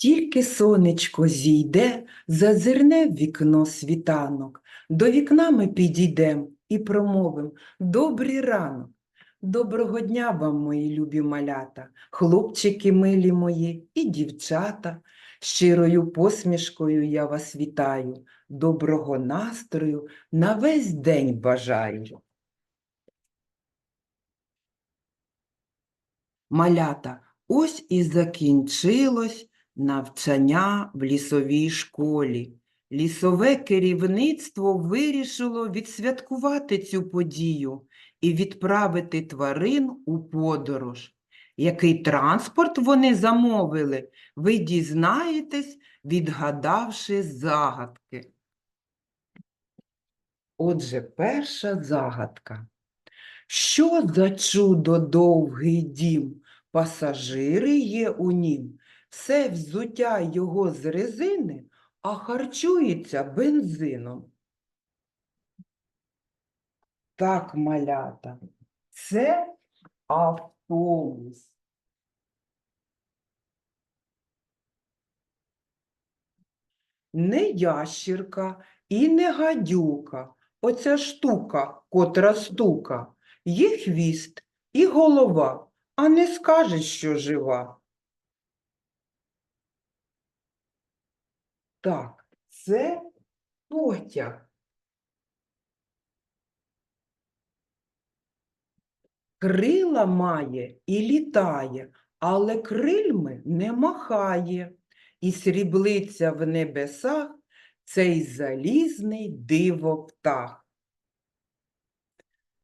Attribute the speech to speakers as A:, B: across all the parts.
A: Тільки сонечко зійде, зазирне в вікно світанок. До вікна ми підійдем і промовим «Добрий ранок». Доброго дня вам, мої любі малята, хлопчики милі мої і дівчата. Щирою посмішкою я вас вітаю, доброго настрою на весь день бажаю. Малята, ось і закінчилось навчання в лісовій школі. Лісове керівництво вирішило відсвяткувати цю подію і відправити тварин у подорож. Який транспорт вони замовили, ви дізнаєтесь, відгадавши загадки. Отже, перша загадка. Що за чудо довгий дім? Пасажири є у нім. Все взуття його з резини, а харчується бензином. Так, малята, це автобус. Не ящірка і не гадюка. Оця штука, котра стука. Є хвіст і голова, а не скажеш, що жива. Так, це потяг. Крила має і літає, але крильми не махає. І сріблиться в небесах цей залізний диво птах.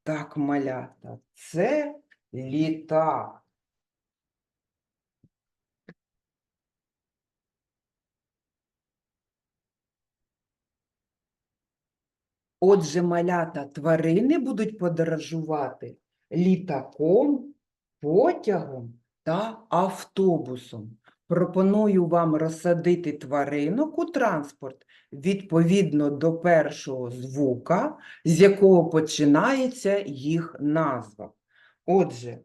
A: Так, малята, це літак. Отже, малята тварини будуть подорожувати літаком, потягом та автобусом. Пропоную вам розсадити тваринок у транспорт відповідно до першого звука, з якого починається їх назва. Отже,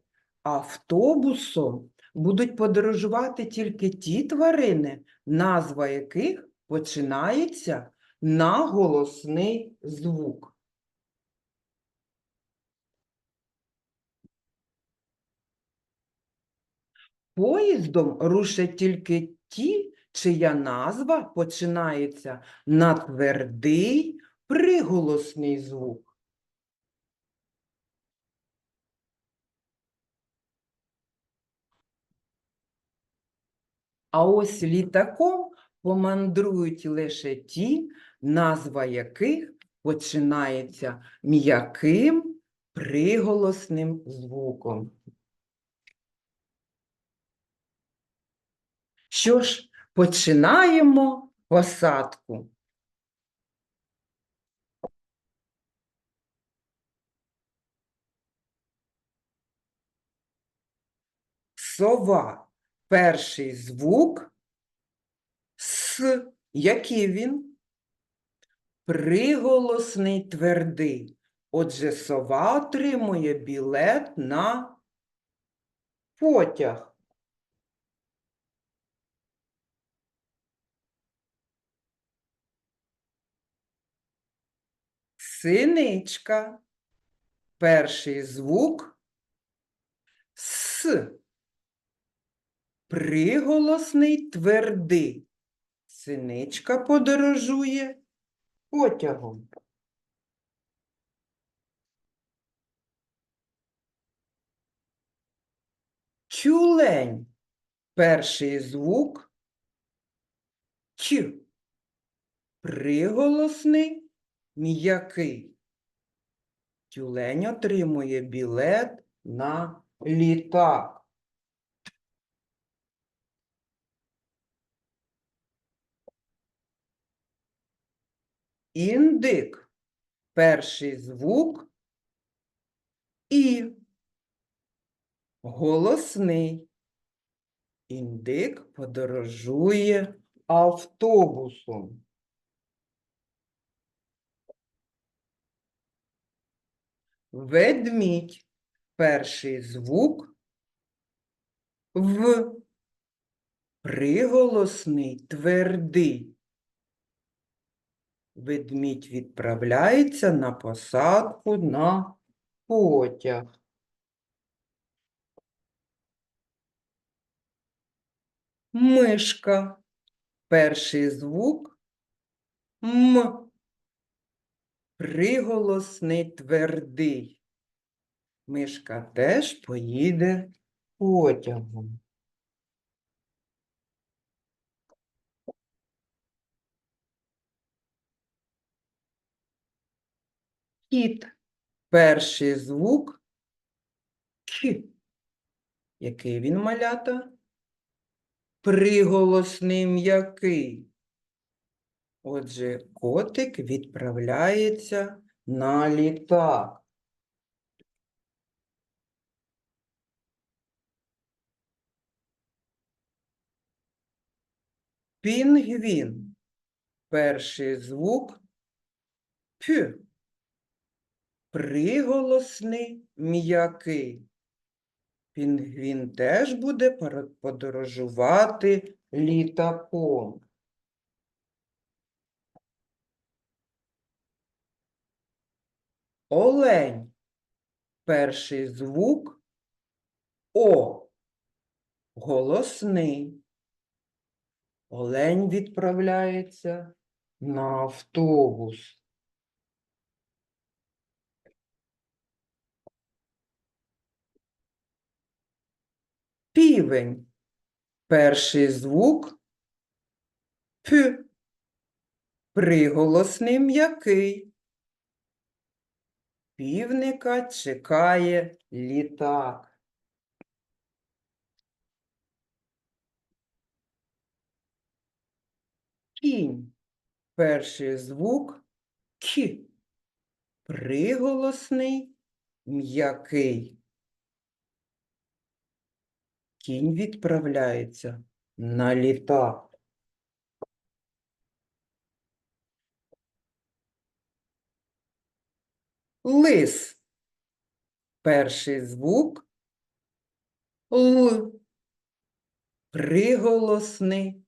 A: автобусом будуть подорожувати тільки ті тварини, назва яких починається на голосний звук. Поїздом рушать тільки ті, чия назва починається на твердий приголосний звук. А ось літаком помандрують лише ті, назва яких починається м'яким приголосним звуком. Що ж, починаємо посадку. Сова. Перший звук С. Який він? Приголосний твердий. Отже, сова отримує білет на потяг. Синичка. Перший звук С. Приголосний твердий. Синичка подорожує потягом. Тюлень. Перший звук Ч. Приголосний м'який. Тюлень отримує білет на літак. Індик. Перший звук І. Голосний. Індик подорожує автобусом. Ведмідь. Перший звук В. Приголосний твердий. Ведмідь відправляється на посадку на потяг. Мишка. Перший звук М. Приголосний твердий. Мишка теж поїде потягом. Кіт. Перший звук К. Який він малята? Приголосний м'який. Отже, котик відправляється на літак. Пінгвін. Перший звук П. Приголосний м'який. Пінгвін теж буде подорожувати літаком. Олень. Перший звук О. Голосний. Олень відправляється на автобус. Півень. Перший звук П. Приголосний м'який. Півника чекає літак. Кінь. Перший звук К. Приголосний м'який. Кінь відправляється на літак. Лис. Перший звук Л. Приголосний,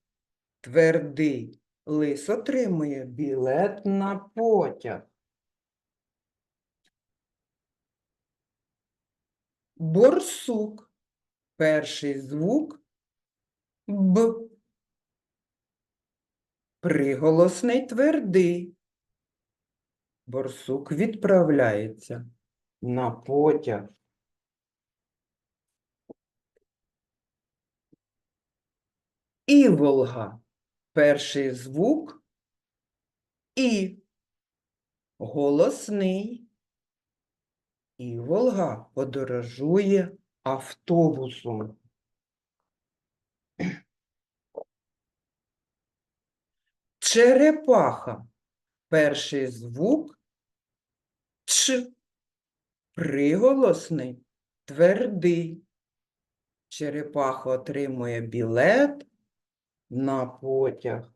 A: твердий. Лис отримує білет на потяг. Борсук. Перший звук Б. Приголосний твердий. Борсук відправляється на потяг. Іволга. Перший звук І. Голосний. Іволга подорожує автобусом. Черепаха. Перший звук Ч. Приголосний, твердий. Черепаха отримує білет на потяг.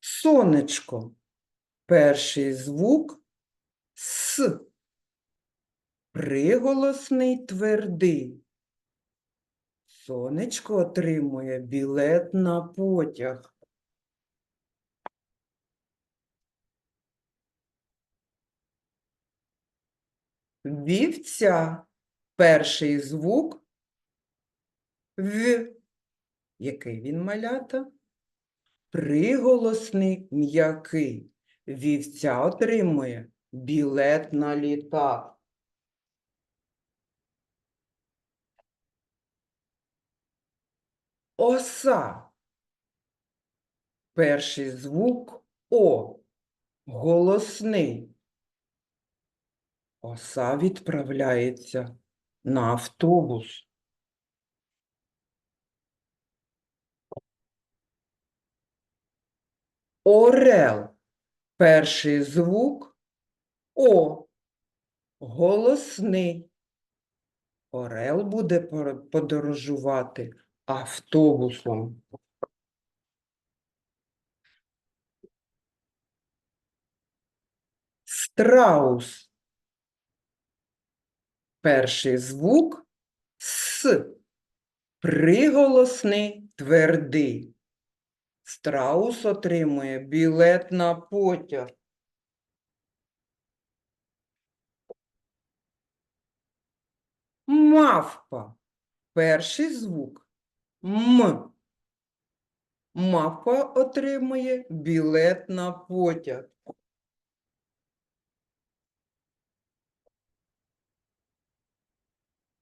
A: Сонечко. Перший звук С. Приголосний твердий. Сонечко отримує білет на потяг. Вівця. Перший звук В. Який він малята? Приголосний м'який. Вівця отримує білет на літак. Оса. Перший звук О. Голосний. Оса відправляється на автобус. Орел. Перший звук О. Голосний. Орел буде подорожувати автобусом. Страус. Перший звук С. Приголосний твердий. Страус отримує білет на потяг. Мавпа. Перший звук М. Мавпа отримує білет на потяг.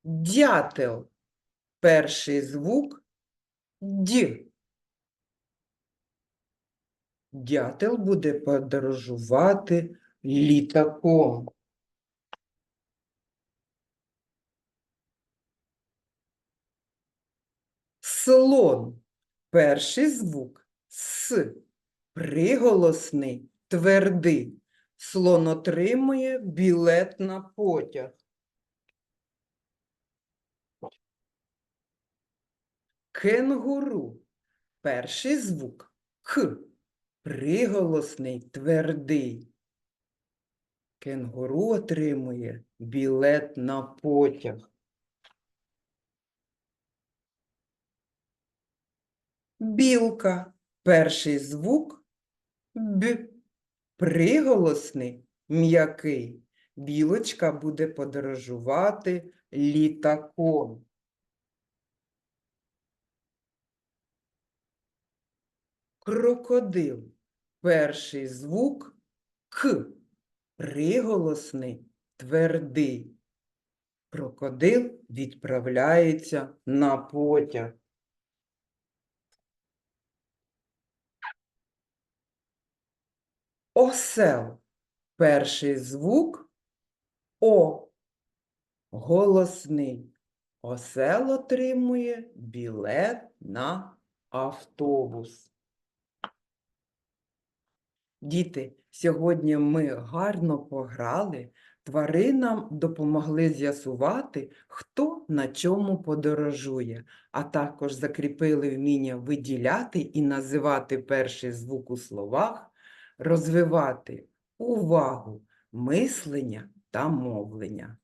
A: Дятел. Перший звук Д. Дятел буде подорожувати літаком. Слон. Перший звук С. Приголосний, твердий. Слон отримує білет на потяг. Кенгуру. Перший звук К. Приголосний, твердий. Кенгуру отримує білет на потяг. Білка. Перший звук Б. Приголосний, м'який. Білочка буде подорожувати літаком. Крокодил. Перший звук К. Приголосний, твердий. Крокодил відправляється на потяг. Осел. Перший звук О. Голосний. Осел отримує білет на автобус. Діти, сьогодні ми гарно пограли, тваринам допомогли з'ясувати, хто на чому подорожує, а також закріпили вміння виділяти і називати перший звук у словах, розвивати увагу, мислення та мовлення.